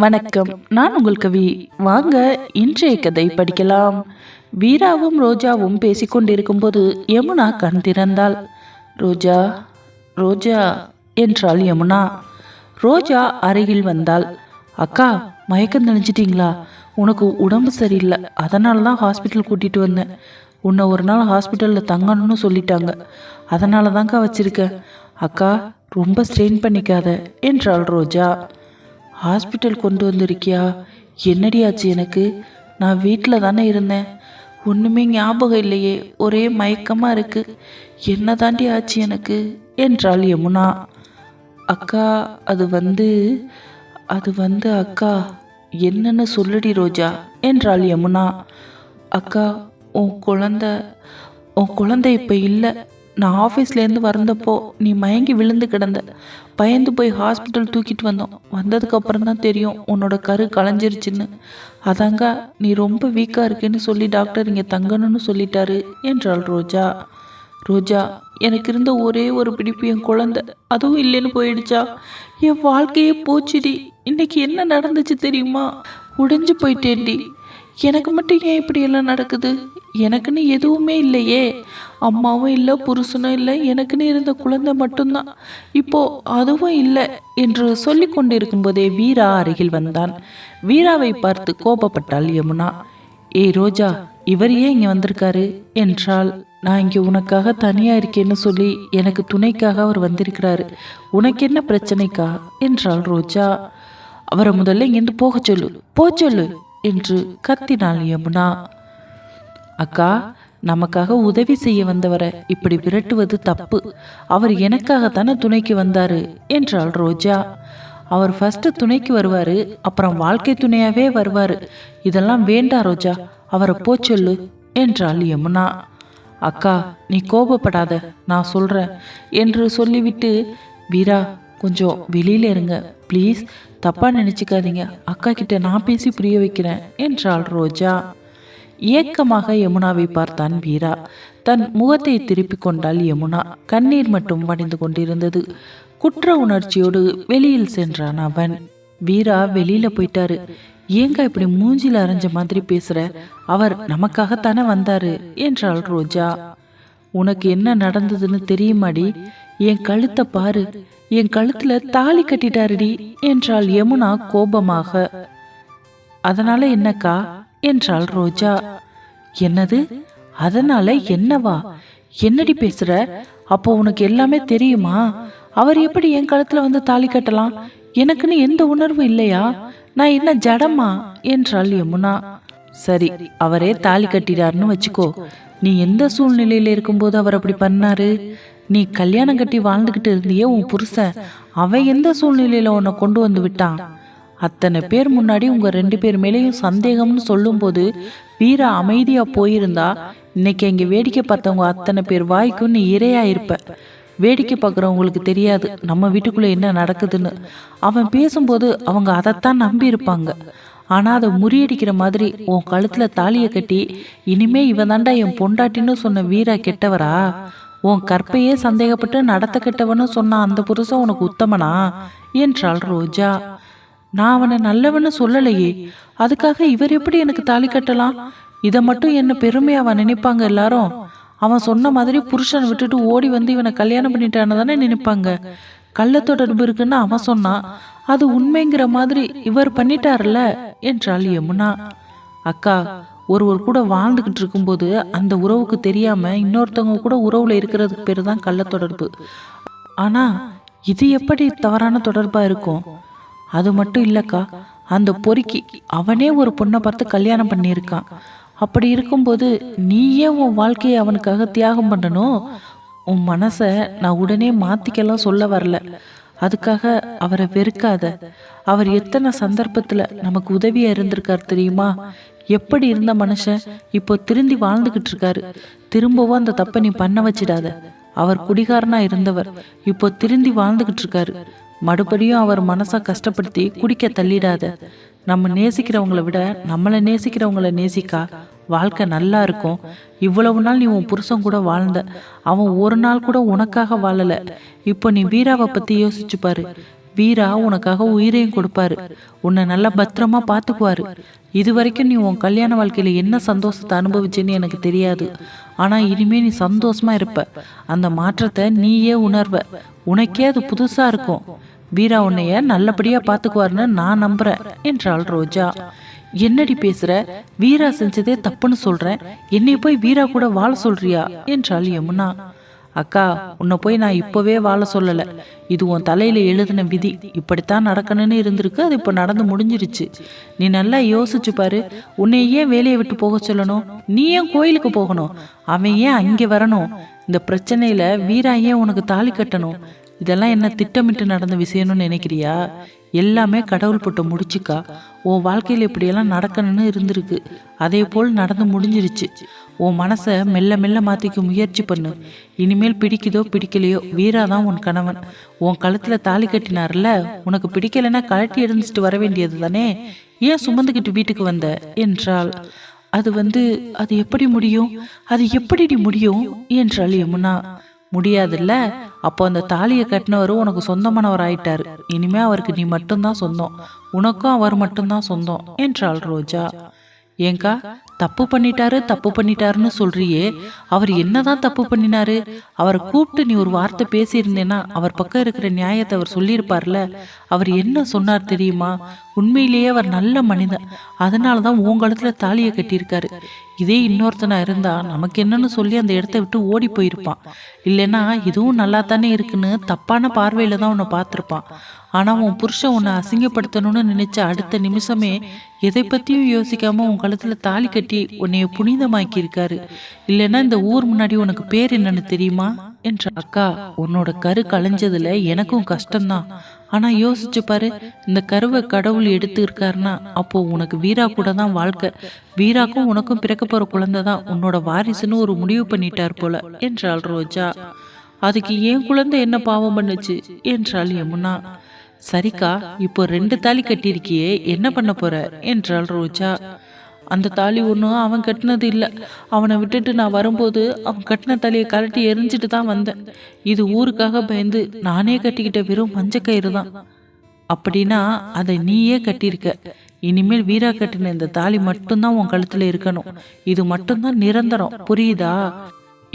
வணக்கம். நான் உங்கள் கவி. வாங்க இன்றைய கதை படிக்கலாம். வீராவும் ரோஜாவும் பேசிக்கொண்டிருக்கும்போது யமுனா கண் திறந்தாள். ரோஜா ரோஜா என்றாள் யமுனா. ரோஜா அருகில் வந்தாள். அக்கா மயக்கம் தெளிஞ்சிட்டிங்களா? உனக்கு உடம்பு சரியில்லை. அதனால தான் ஹாஸ்பிட்டல் கூட்டிகிட்டு வந்தேன். உன்னை ஒரு நாள் ஹாஸ்பிட்டலில் தங்கணும்னு சொல்லிட்டாங்க. அதனால தான்க்கா வச்சுருக்கேன் அக்கா ரொம்ப ஸ்ட்ரெயின் பண்ணிக்காத என்றாள் ரோஜா. ஹாஸ்பிட்டல் கொண்டு வந்திருக்கியா? என்னடி ஆச்சு எனக்கு? நான் வீட்டில் தானே இருந்தேன். ஒன்றுமே ஞாபகம் இல்லையே. ஒரே மயக்கமாக இருக்கு. என்ன தாண்டி ஆச்சு எனக்கு? என்றாள் யமுனா. அக்கா அது வந்து அது வந்து அக்கா என்னன்னு சொல்லுடி ரோஜா என்றாள் யமுனா. அக்கா உன் குழந்த உன் குழந்தை இப்போ இல்லை. நான் ஆஃபீஸ்லேருந்து வந்தப்போ நீ மயங்கி விழுந்து கிடந்த. பயந்து போய் ஹாஸ்பிட்டல் தூக்கிட்டு வந்தோம். வந்ததுக்கப்புறம் தான் தெரியும் உன்னோட கரு களைஞ்சிருச்சுன்னு. அதாங்க நீ ரொம்ப வீக்காக இருக்கேன்னு சொல்லி டாக்டர் இங்கே தங்கணும்னு சொல்லிட்டாரு என்றாள் ரோஜா. ரோஜா எனக்கு இருந்த ஒரே ஒரு பிடிப்பு என் குழந்தை. அதுவும் இல்லைன்னு போயிடுச்சா? என் வாழ்க்கையே போச்சுடி. இன்னைக்கு என்ன நடந்துச்சு தெரியுமா? உடைஞ்சு போயிட்டேன்டி. எனக்கு மட்டும் ஏன் இப்படி எல்லாம் நடக்குது? எனக்குன்னு எதுவுமே இல்லையே. அம்மாவும் இல்லை புருஷனும் இல்லை எனக்குன்னு இருந்த குழந்தை மட்டும்தான். இப்போ அதுவும் இல்லை என்று சொல்லி கொண்டிருக்கும்போதே வீரா அருகில் வந்தான். வீராவை பார்த்து கோபப்பட்டாள் யமுனா. ஏய் ரோஜா இவர் ஏன் இங்கே வந்திருக்காரு? என்றால் நான் இங்கே உனக்காக தனியாக இருக்கேன்னு சொல்லி எனக்கு துணைக்காக அவர் வந்திருக்கிறாரு. உனக்கு என்ன பிரச்சனைக்கா? என்றாள் ரோஜா. அவரை முதல்ல இங்கேருந்து போக சொல்லு போ சொல்லு என்று கத்தினாள் யமுனா. அக்கா நமக்காக உதவி செய்ய வந்தவரை இப்படி விரட்டுவது தப்பு. அவர் எனக்காகத்தானே துணைக்கு வந்தாரு என்றாள் ரோஜா. அவர் ஃபர்ஸ்ட் துணைக்கு வருவாரு அப்புறம் வாழ்க்கை துணையாவே வருவாரு. இதெல்லாம் வேண்டாம் ரோஜா அவரை போ சொல்லு என்றாள் யமுனா. அக்கா நீ கோபப்படாத நான் சொல்றேன் என்று சொல்லிவிட்டு வீரா கொஞ்சம் வெளியில இருங்க ப்ளீஸ் தப்பா நினைச்சுக்காதீங்க அக்கா கிட்ட நான் பேசி புரிய வைக்கிறேன் என்றாள் ரோஜா. ஏக்கமாக யமுனாவை பார்த்தான் வீரா. தன் முகத்தை திருப்பிக் கொண்டாள் யமுனா. கண்ணீர் மட்டும் வடிந்து கொண்டிருந்தது. குற்ற உணர்ச்சியோடு வெளியில் சென்றான் அவன். வீரா வெளியில போயிட்டாரு. ஏங்க இப்படி மூஞ்சில அரைஞ்ச மாதிரி பேசுற? அவர் நமக்காகத்தானே வந்தாரு என்றாள் ரோஜா. உனக்கு என்ன நடந்ததுன்னு தெரியுமாடி? என் கழுத்தை பாரு. என் கழுத்துல தாலி கட்டிட்டாருடி என்றாள் யமுனா கோபமாக. அதனால என்னக்கா? என்றாள் ரோஜா. என்னது? அதனால என்னவா? என்னடி பேசுற? அப்போ உனக்கு எல்லாமே தெரியுமா? அவர் எப்படி என் கழுத்துல வந்து தாலி கட்டலாம்? எனக்குன்னு எந்த உணர்வும் இல்லையா? நான் என்ன ஜடமா? என்றாள் யமுனா. சரி அவரே தாலி கட்டிடாருன்னு வச்சுக்கோ. நீ எந்த சூழ்நிலையில இருக்கும்போது அவர் அப்படி பண்ணாரு? நீ கல்யாணம் கட்டி வாழ்ந்துகிட்டு இருந்தியே உன் புருஷன். அவன் எந்த சூழ்நிலையில உன்னை கொண்டு வந்து விட்டான்? அத்தனை பேர் முன்னாடி உங்க ரெண்டு பேர் மேலேயும் சந்தேகம்னு சொல்லும்போது வீரா அமைதியா போயிருந்தா இன்னைக்கு இங்கே வேடிக்கை பார்த்தவங்க அத்தனை பேர் வாய்க்கும் நீ இரையா இருப்ப. வேடிக்கை பார்க்குறவங்களுக்கு தெரியாது நம்ம வீட்டுக்குள்ள என்ன நடக்குதுன்னு. அவன் பேசும்போது அவங்க அதைத்தான் நம்பி இருப்பாங்க. ஆனா அதை முறியடிக்கிற மாதிரி உன் கழுத்துல தாலியை கட்டி இனிமே இவன் தாண்டா என் பொண்டாட்டின்னு சொன்ன வீரா கெட்டவரா? உன் கற்பையே சந்தேகப்பட்டு நடத்த கெட்டவன்னு சொன்ன அந்த புருஷன் உனக்கு உத்தமனா? என்றாள் ரோஜா. நான் அவனை நல்லவன்னு சொல்லலையே. அதுக்காக இவர் எப்படி எனக்கு தாலி கட்டலாம்? இதை மட்டும் என்ன அவன் நினைப்பாங்க எல்லாரும்? அவன் சொன்ன மாதிரி புருஷனை விட்டுட்டு ஓடி வந்து இவனை கல்யாணம் பண்ணிட்டான்னு தானே நினைப்பாங்க. கள்ள தொடர்பு இருக்குன்னு அவன் சொன்னான். அது உண்மைங்கிற மாதிரி இவர் பண்ணிட்டார்ல என்றாள் யமுனா. அக்கா ஒருவர் கூட வாழ்ந்துகிட்டு இருக்கும்போது அந்த உறவுக்கு தெரியாம இன்னொருத்தவங்க கூட உறவுல இருக்கிறதுக்கு பேர் தான் கள்ள தொடர்பு. ஆனா இது எப்படி தவறான தொடர்பா இருக்கும்? அது மட்டும் இல்லக்கா அந்த பொறுக்கி அவனே ஒரு பொண்ணை பார்த்து கல்யாணம் பண்ணியிருக்கான். அப்படி இருக்கும்போது நீயே உன் வாழ்க்கையை அவனுக்காக தியாகம் பண்ணணும். உன் மனசை நான் உடனே மாத்திக்கலாம் சொல்ல வரல. அதுக்காக அவரை வெறுக்காத. அவர் எத்தனை சந்தர்ப்பத்தில் நமக்கு உதவியாக இருந்திருக்கார் தெரியுமா? எப்படி இருந்த மனுஷன் இப்போ திருந்தி வாழ்ந்துக்கிட்டு இருக்காரு. திரும்பவும் அந்த தப்பை நீ பண்ண வச்சிடாத. அவர் குடிகாரனா இருந்தவர் இப்போ திருந்தி வாழ்ந்துகிட்டு இருக்காரு. மறுபடியும் அவர் மனசை கஷ்டப்படுத்தி குடிக்க தள்ளிடாத. நம்ம நேசிக்கிறவங்கள விட நம்மளை நேசிக்கிறவங்கள நேசிக்கா. வாழ்க்கை நல்லா இருக்கும். இவ்வளவு நாள் நீ உன் புருஷன் கூட வாழ்ந்த. அவன் ஒரு நாள் கூட உனக்காக வாழல. இப்போ நீ வீராவை பத்தி யோசிச்சு பாரு. வீரா உனக்காக உயிரையும் கொடுப்பாரு. உன்னை நல்லா பத்திரமா பார்த்துக்குவாரு. இது வரைக்கும் நீ உன் கல்யாண வாழ்க்கையில என்ன சந்தோஷத்தை அனுபவிச்சேன்னு எனக்கு தெரியாது. ஆனா இனிமே நீ சந்தோஷமா இருப்ப. அந்த மாற்றத்தை நீயே உணர்வ. உனக்கே அது புதுசா இருக்கும். வீரா உன்னைய நல்லபடியா பார்த்துக்குவாருன்னு நான் நம்புறேன் என்றாள் ரோஜா. என்னடி பேசுற? வீரா செஞ்சதே தப்புன்னு சொல்றேன். என்னை போய் வீரா கூட வாழ சொல்றியா? என்றாள் யமுனா. அக்கா உன்னை போய் நான் இப்போவே வாழ சொல்லலை. இது உன் தலையில எழுதின விதி. இப்படித்தான் நடக்கணும்னு இருந்திருக்கு அது இப்போ நடந்து முடிஞ்சிருச்சு. நீ நல்லா யோசிச்சு பாரு. உன்னை ஏன் வேலையை விட்டு போக சொல்லணும்? நீ ஏன் கோயிலுக்கு போகணும்? அவன் ஏன் அங்கே வரணும்? இந்த பிரச்சனையில வீரா ஏன் உனக்கு தாலி கட்டணும்? இதெல்லாம் என்ன திட்டமிட்டு நடந்த விஷயம்னு நினைக்கிறியா? எல்லாமே கடவுள் போட்ட முடிச்சுக்கா. உன் வாழ்க்கையில் இப்படியெல்லாம் நடக்கணும்னு இருந்திருக்கு. அதே போல் நடந்து முடிஞ்சிருச்சு. உன் மனசை மெல்ல மெல்ல மாற்றிக்க முயற்சி பண்ணு. இனிமேல் பிடிக்குதோ பிடிக்கலையோ வீரா தான் உன் கணவன். உன் கழுத்தில் தாலி கட்டினார்ல உனக்கு பிடிக்கலைன்னா கழட்டி எரிஞ்சிட்டு வர வேண்டியது தானே? ஏன் சுமந்துக்கிட்டு வீட்டுக்கு வந்த? என்றாள். அது வந்து அது எப்படி முடியும்? அது எப்படிடி முடியும்? என்றாள் யமுனா. முடியாதுல்ல? அப்போ அந்த தாலியை கட்டினவர் உனக்கு சொந்தமானவர் ஆயிட்டாரு இனிமே அவருக்கு நீ மட்டும்தான் சொந்தம். உனக்கும் அவர் மட்டும்தான் சொந்தம் என்றாள் ரோஜா. ஏங்கா தப்பு பண்ணிட்டாரு தப்பு பண்ணிட்டாருன்னு சொல்றியே. அவர் என்னதான் தப்பு பண்ணினாரு? அவரை கூப்பிட்டு நீ ஒரு வார்த்தை பேசியிருந்தேன்னா அவர் பக்கம் இருக்கிற நியாயத்தை அவர் சொல்லியிருப்பார்ல. அவர் என்ன சொன்னார் தெரியுமா? உண்மையிலேயே அவர் நல்ல மனிதன். அதனால தான் உங்களிடத்துல தாலியை கட்டியிருக்காரு. இதே இன்னொருத்தனா இருந்தால் நமக்கு என்னன்னு சொல்லி அந்த இடத்த விட்டு ஓடி போயிருப்பான். இல்லைன்னா இதுவும் நல்லா தானே இருக்குன்னு தப்பான பார்வையில் தான் உன்னை பார்த்துருப்பான். ஆனால் உன் புருஷன் உன்னை அசிங்கப்படுத்தணும்னு நினச்ச அடுத்த நிமிஷமே எதை பற்றியும் யோசிக்காம உன் கழுத்தில் தாலி கட்டி உன்னைய புனிதமாக்கி இருக்காரு இல்லைன்னா இந்த ஊர் முன்னாடி உனக்கு பேர் என்னன்னு தெரியுமா? என்ற அக்கா உன்னோட கரு களைஞ்சதில் எனக்கும் கஷ்டம்தான். ஆனா யோசிச்சு பாரு இந்த கருவை கடவுள் எடுத்து இருக்காருன்னா அப்போ உனக்கு வீரா கூட தான் வாழ்க்கை. வீராக்கும் உனக்கும் பிறக்க போற குழந்தை தான் உன்னோட வாரிசுன்னு ஒரு முடிவு பண்ணிட்டார் போல என்றாள் ரோஜா. அதுக்கு ஏன் குழந்தை என்ன பாவம் பண்ணுச்சு என்றாள் யமுனா. சரிக்கா இப்போ ரெண்டு தாலி கட்டியிருக்கியே என்ன பண்ண போற என்றாள் ரோஜா. அந்த தாலி ஒன்றும் அவன் கட்டினது இல்லை. அவனை விட்டுட்டு நான் வரும்போது அவன் கட்டின தாலியை கரட்டி எரிஞ்சிட்டு தான் வந்தேன். இது ஊருக்காக பயந்து நானே கட்டிக்கிட்ட வெறும் மஞ்சக்கயிறு தான். அப்படின்னா அதை நீயே கட்டியிருக்க. இனிமேல் வீரா கட்டின இந்த தாலி மட்டும்தான் உன் கழுத்தில் இருக்கணும். இது மட்டும்தான் நிரந்தரம். புரியுதா?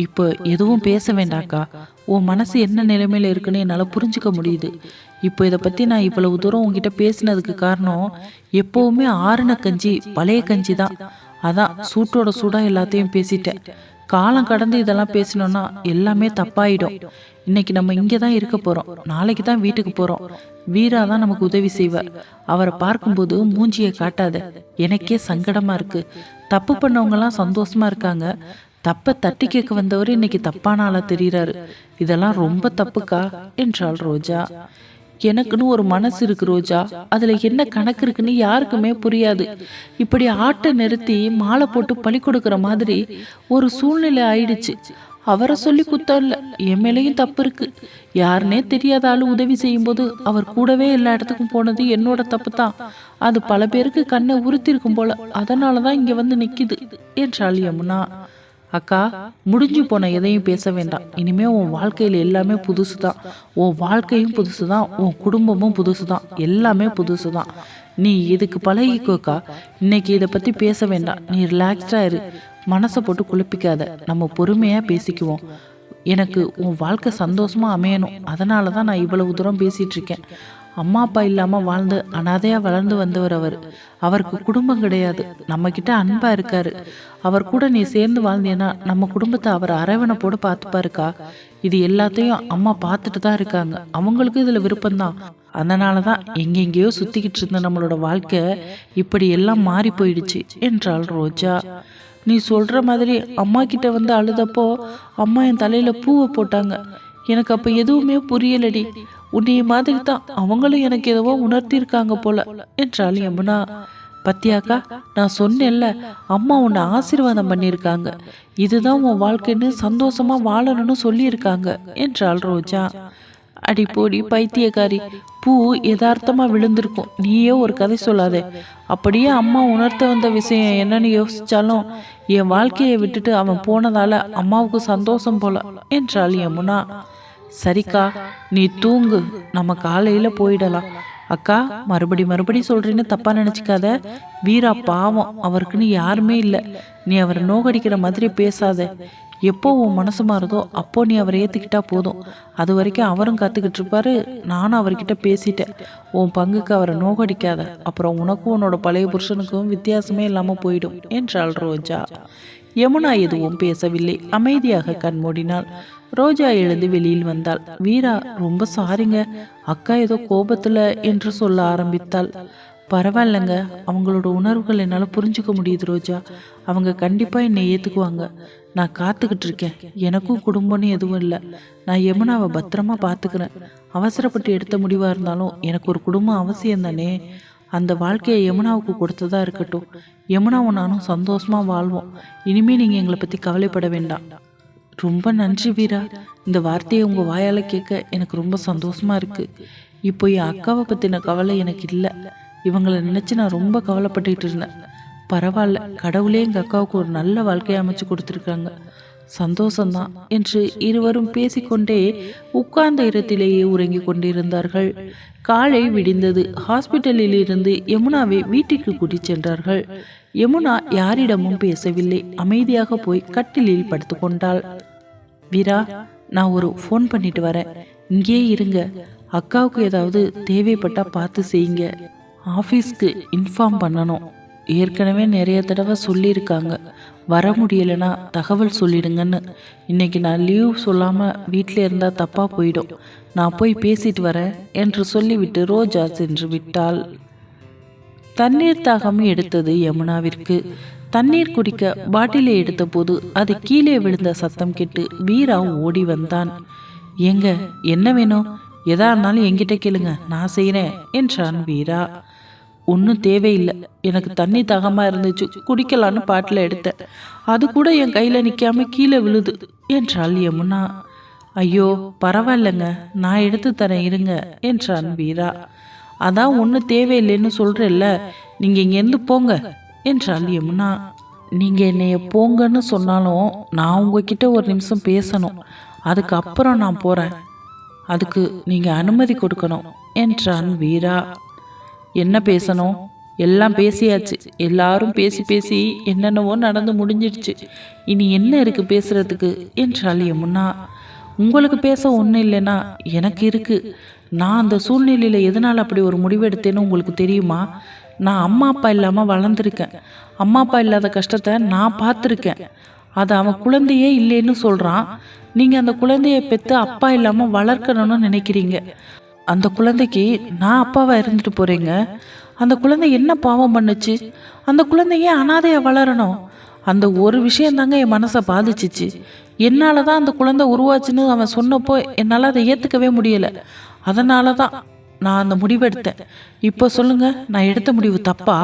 இப்போ எதுவும் பேச வேண்டாக்கா உன் மனசு என்ன நிலைமையில இருக்குன்னு என்னால் புரிஞ்சுக்க முடியுது. இப்போ இதை பற்றி நான் இவ்வளவு தூரம் உங்ககிட்ட பேசினதுக்கு காரணம் எப்போவுமே ஆறுன கஞ்சி பழைய கஞ்சி தான். அதான் சூட்டோட சூடாக எல்லாத்தையும் பேசிட்டேன். காலம் கடந்து இதெல்லாம் பேசினோன்னா எல்லாமே தப்பாயிடும். இன்னைக்கு நம்ம இங்கே தான் இருக்க போகிறோம் நாளைக்கு தான் வீட்டுக்கு போகிறோம் வீரா தான் நமக்கு உதவி செய்வார். அவரை பார்க்கும்போது மூஞ்சியை காட்டாத. எனக்கே சங்கடமாக இருக்குது தப்பு பண்ணவங்கலாம் சந்தோஷமாக இருக்காங்க. தப்பை தட்டி கேட்க வந்தவர் இன்னைக்கு தப்பான ஆளா தெரியுறாரு. இதெல்லாம் ரொம்ப தப்புக்கா? என்றாள் ரோஜா. எனக்குன்னு ஒரு மனசு இருக்கு ரோஜா. அதுல என்ன கணக்கு இருக்குன்னு யாருக்குமே புரியாது. இப்படி ஆட்டை நிறுத்தி மாலை போட்டு பழி கொடுக்குற மாதிரி ஒரு சூழ்நிலை ஆயிடுச்சு. அவரை சொல்லி குத்தம் இல்லை என் மேலேயும் தப்பு இருக்கு. யாருனே தெரியாத ஆளு உதவி செய்யும்போது அவர் கூடவே எல்லா இடத்துக்கும் போனது என்னோட தப்பு தான். அது பல பேருக்கு கண்ணை உறுத்திருக்கும் போல. அதனாலதான் இங்க வந்து நிக்குது என்றாள் யமுனா அக்கா முடிஞ்சு போன எதையும் பேச வேண்டாம். இனிமே உன் வாழ்க்கையில் எல்லாமே புதுசு தான் உன் வாழ்க்கையும் புதுசு தான் உன் குடும்பமும் புதுசு தான் எல்லாமே புதுசு தான் நீ இதுக்கு பழகிக்கோக்கா இன்னைக்கு இதை பற்றி பேச வேண்டாம். நீ ரிலாக்ஸ்டாக இரு. மனசை போட்டு குழப்பிக்காத. நம்ம பொறுமையாக பேசிக்குவோம். எனக்கு உன் வாழ்க்கை சந்தோஷமாக அமையணும். அதனால தான் நான் இவ்வளவு தூரம் பேசிகிட்ருக்கேன் அம்மா அப்பா இல்லாமல் வாழ்ந்து அனாதையாக வளர்ந்து வந்தவர் அவர். அவருக்கு குடும்பம் கிடையாது. நம்மக்கிட்ட அன்பாக இருக்காரு. அவர் கூட நீ சேர்ந்து வாழ்ந்தேன்னா நம்ம குடும்பத்தை அவர் அரவணைப்போடு பார்த்துப்பாருக்கா? இது எல்லாத்தையும் அம்மா பார்த்துட்டு தான் இருக்காங்க. அவங்களுக்கும் இதில் விருப்பம்தான். அதனால தான் எங்கெங்கேயோ சுற்றிக்கிட்டு இருந்த நம்மளோட வாழ்க்கை இப்படி எல்லாம் மாறி போயிடுச்சு என்றாள் ரோஜா. நீ சொல்கிற மாதிரி அம்மா கிட்ட வந்து அழுதப்போ அம்மா என் தலையில் பூவை போட்டாங்க. எனக்கு அப்போ எதுவுமே புரியலடி. உன்னைய மாதிரி தான் அவங்களும் எனக்கு எதுவோ உணர்த்தியிருக்காங்க போல என்றாள் யமுனா. பத்தியாக்கா நான் சொன்னேன்ல அம்மா உன்னை ஆசீர்வாதம் பண்ணியிருக்காங்க. இதுதான் உன் வாழ்க்கைன்னு சந்தோஷமா வாழணும்னு சொல்லியிருக்காங்க என்றாள் ரோஜா. அடி போடி பைத்தியக்காரி பூ யதார்த்தமா விழுந்திருக்கும். நீயே ஒரு கதை சொல்லாதே. அப்படியே அம்மா உணர்த்த வந்த விஷயம் என்னன்னு யோசிச்சாலும் என் வாழ்க்கையை விட்டுட்டு அவன் போனதால அம்மாவுக்கு சந்தோஷம் போல என்றாள் யமுனா. சரிக்கா நீ தூங்கு. நம்ம காலையில போயிடலாம். அக்கா மறுபடி மறுபடி சொல்றேன்னு தப்பா நினைச்சுக்காத. வீரா பாவம் அவருக்குன்னு யாருமே இல்லை. நீ அவரை நோகடிக்கிற மாதிரி பேசாத. எப்போ உன் மனசு மாறுதோ அப்போ நீ அவரை ஏற்றுக்கிட்டா போதும். அது வரைக்கும் அவரும் கற்றுக்கிட்டு இருப்பாரு நானும் அவர்கிட்ட பேசிட்டேன். உன் பங்குக்கு அவரை நோகடிக்காத. அப்புறம் உனக்கும் உன்னோட பழைய புருஷனுக்கும் வித்தியாசமே இல்லாமல் போயிடும் என்றாள் ரோஜா. யமுனா எதுவும் பேசவில்லை. அமைதியாக கண்மூடினாள். ரோஜா எழுந்து வெளியில் வந்தாள். வீரா ரொம்ப சாரிங்க. அக்கா ஏதோ கோபத்துல என்று சொல்ல ஆரம்பித்தாள். பரவாயில்லைங்க. அவங்களோட உணர்வுகள் என்னால் புரிஞ்சுக்க முடியுது ரோஜா. அவங்க கண்டிப்பாக என்னை ஏற்றுக்குவாங்க நான் காத்துக்கிட்டு இருக்கேன். எனக்கும் குடும்பம்னு எதுவும் இல்லை. நான் யமுனாவை பத்திரமா பார்த்துக்கிறேன் அவசரப்பட்டு எடுத்த முடிவாக இருந்தாலும் எனக்கு ஒரு குடும்பம் அவசியம் தானே. அந்த வாழ்க்கையை யமுனாவுக்கு கொடுத்ததா இருக்கட்டும். யமுனாவும் நானும் சந்தோஷமாக வாழ்வோம். இனிமேல் நீங்கள் எங்களை பற்றி கவலைப்பட வேண்டாம். ரொம்ப நன்றி வீரா. இந்த வார்த்தையை உங்கள் வாயால் கேட்க எனக்கு ரொம்ப சந்தோஷமாக இருக்குது இப்போ என் அக்காவை பற்றின கவலை எனக்கு இல்லை. இவங்களை நினச்சி நான் ரொம்ப கவலைப்பட்டுக்கிட்டு இருந்தேன். பரவாயில்ல கடவுளே எங்கள் அக்காவுக்கு ஒரு நல்ல வாழ்க்கையை அமைச்சு கொடுத்துருக்காங்க. சந்தோஷம்தான் என்று இருவரும் பேசிக்கொண்டே உட்கார்ந்த இடத்திலேயே உறங்கிக் கொண்டிருந்தார்கள். காலை விடிந்தது. ஹாஸ்பிட்டலில் இருந்து யமுனாவை வீட்டுக்கு கூட்டிச் சென்றார்கள். யமுனா யாரிடமும் பேசவில்லை. அமைதியாக போய் கட்டிலில் படுத்துக்கொண்டாள் வீரா நான் ஒரு ஃபோன் பண்ணிட்டு வரேன். இங்கேயே இருங்க. அக்காவுக்கு ஏதாவது தேவைப்பட்டா பார்த்து செய்யுங்க. ஆஃபீஸ்க்கு இன்ஃபார்ம் பண்ணணும். ஏற்கனவே நிறைய தடவை சொல்லியிருக்காங்க. வர முடியலைன்னா தகவல் சொல்லிடுங்கன்னு. இன்னைக்கு நான் லீவ் சொல்லாமல் வீட்டில் இருந்தால் தப்பாக போயிடும். நான் போய் பேசிட்டு வரேன் என்று சொல்லிவிட்டு ரோஜா சென்று விட்டாள். தண்ணீர் தாகம் எடுத்தது யமுனாவிற்கு. தண்ணீர் குடிக்க பாட்டிலை எடுத்தபோது அது கீழே விழுந்த சத்தம் கேட்டு வீரா ஓடி வந்தான். ஏங்க என்ன வேணும்? எதா இருந்தாலும் என்கிட்ட கேளுங்க. நான் செய்கிறேன் என்றான் வீரா. ஒன்றும் தேவையில்லை. எனக்கு தண்ணி தாகமாக இருந்துச்சு. குடிக்கலான்னு பாட்டில் எடுத்தேன். அது கூட என் கையில் நிற்காம கீழே விழுது என்றாள் யமுனா. ஐயோ பரவாயில்லைங்க. நான் எடுத்து தரேன் இருங்க என்றான் வீரா. அதான் ஒன்றும் தேவையில்லைன்னு சொல்கிறேல்ல நீங்கள் இங்கேருந்து போங்க என்றாள் யமுனா. நீங்கள் என்னைய போங்கன்னு சொன்னாலும் நான் உங்ககிட்ட ஒரு நிமிஷம் பேசணும். அதுக்கப்புறம் நான் போகிறேன் அதுக்கு நீங்கள் அனுமதி கொடுக்கணும் என்றான் வீரா. என்ன பேசணும்? எல்லாம் பேசியாச்சு. எல்லாரும் பேசி பேசி என்னென்னவோ நடந்து முடிஞ்சிடுச்சு. இனி என்ன இருக்கு பேசுறதுக்கு? என்றாள் யமுனா. உங்களுக்கு பேச ஒன்றும் இல்லைன்னா எனக்கு இருக்கு. நான் அந்த சூழ்நிலையில் எதனால் அப்படி ஒரு முடிவெடுத்தேன்னு உங்களுக்கு தெரியுமா? நான் அம்மா அப்பா இல்லாமல் வளர்ந்துருக்கேன். அம்மா அப்பா இல்லாத கஷ்டத்தை நான் பார்த்துருக்கேன். அது அவன் குழந்தையே இல்லைன்னு சொல்கிறான் நீங்கள் அந்த குழந்தைய பெற்று அப்பா இல்லாமல் வளர்க்கணும்னு நினைக்கிறீங்க. அந்த குழந்தைக்கு நான் அப்பாவாக இருந்துட்டு போகிறீங்க அந்த குழந்தை என்ன பாவம் பண்ணுச்சு? அந்த குழந்தை ஏன் அனாதையாக வளரணும்? அந்த ஒரு விஷயந்தாங்க என் மனசை பாதிச்சிச்சு. என்னால் தான் அந்த குழந்தை உருவாச்சுன்னு அவன் சொன்னப்போ என்னால் அதை ஏற்றுக்கவே முடியலை. அதனால தான் நான் அந்த முடிவெடுத்தேன். இப்போ சொல்லுங்கள் நான் எடுத்த முடிவு தப்பா?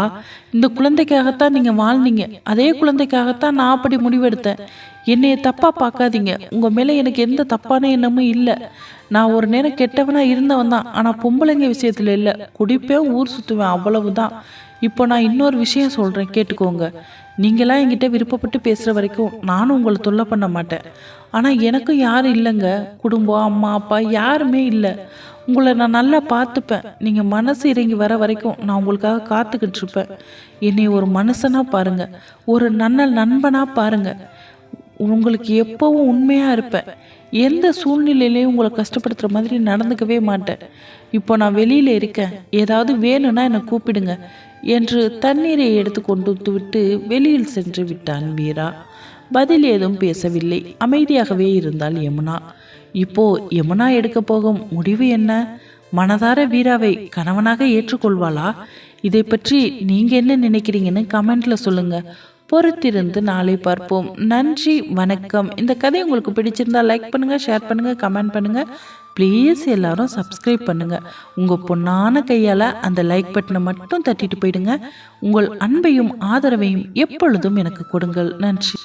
இந்த குழந்தைக்காகத்தான் நீங்கள் வாழ்ந்தீங்க. அதே குழந்தைக்காகத்தான் நான் அப்படி முடிவெடுத்தேன். என்னைய தப்பா பார்க்காதீங்க. உங்க மேலே எனக்கு எந்த தப்பான எண்ணமும் இல்லை. நான் ஒரு நேரம் கெட்டவனா இருந்தவன் தான். ஆனால் பொம்பளைங்க விஷயத்துல இல்லை. குடிப்பேன் ஊர் சுற்றுவேன் அவ்வளவுதான். இப்போ நான் இன்னொரு விஷயம் சொல்கிறேன் கேட்டுக்கோங்க. நீங்களாம் என்கிட்ட விருப்பப்பட்டு பேசுகிற வரைக்கும் நானும் உங்களை தொல்லை பண்ண மாட்டேன். ஆனால் எனக்கும் யாரும் இல்லைங்க. குடும்பம் அம்மா அப்பா யாருமே இல்லை. உங்களை நான் நல்லா பார்த்துப்பேன். நீங்கள் மனசு இறங்கி வர வரைக்கும் நான் உங்களுக்காக காத்துக்கிட்டு இருப்பேன். என்னை ஒரு மனுஷனாக பாருங்கள் ஒரு நல்ல நண்பனாக பாருங்கள் உங்களுக்கு எப்போவும் உண்மையாக இருப்பேன். எந்த சூழ்நிலையிலையும் உங்களை கஷ்டப்படுத்துகிற மாதிரி நடந்துக்கவே மாட்டேன். இப்போ நான் வெளியில் இருக்கேன். ஏதாவது வேணும்னா என்னை கூப்பிடுங்க என்று தண்ணீரை எடுத்து கொண்டு விட்டு வெளியில் சென்று விட்டான் வீரா பதில் ஏதும் பேசவில்லை. அமைதியாகவே இருந்தாள் யமுனா. இப்போ யமுனா எடுக்க போகும் முடிவு என்ன? மனதார வீராவை கணவனாக ஏற்றுக்கொள்வாளா? இதை பற்றி நீங்கள் என்ன நினைக்கிறீங்கன்னு கமெண்ட்டில் சொல்லுங்கள் பொறுத்திருந்து நாளை பார்ப்போம். நன்றி வணக்கம். இந்த கதை உங்களுக்கு பிடிச்சிருந்தா லைக் பண்ணுங்க ஷேர் பண்ணுங்க கமெண்ட் பண்ணுங்க. ப்ளீஸ் எல்லாரும் சப்ஸ்கிரைப் பண்ணுங்க. உங்க பொண்ணான கையால அந்த லைக் பட்டனை மட்டும் தட்டிட்டு போயிடுங்க. உங்கள் அன்பையும் ஆதரவையும் எப்பொழுதும் எனக்கு கொடுங்கள். நன்றி.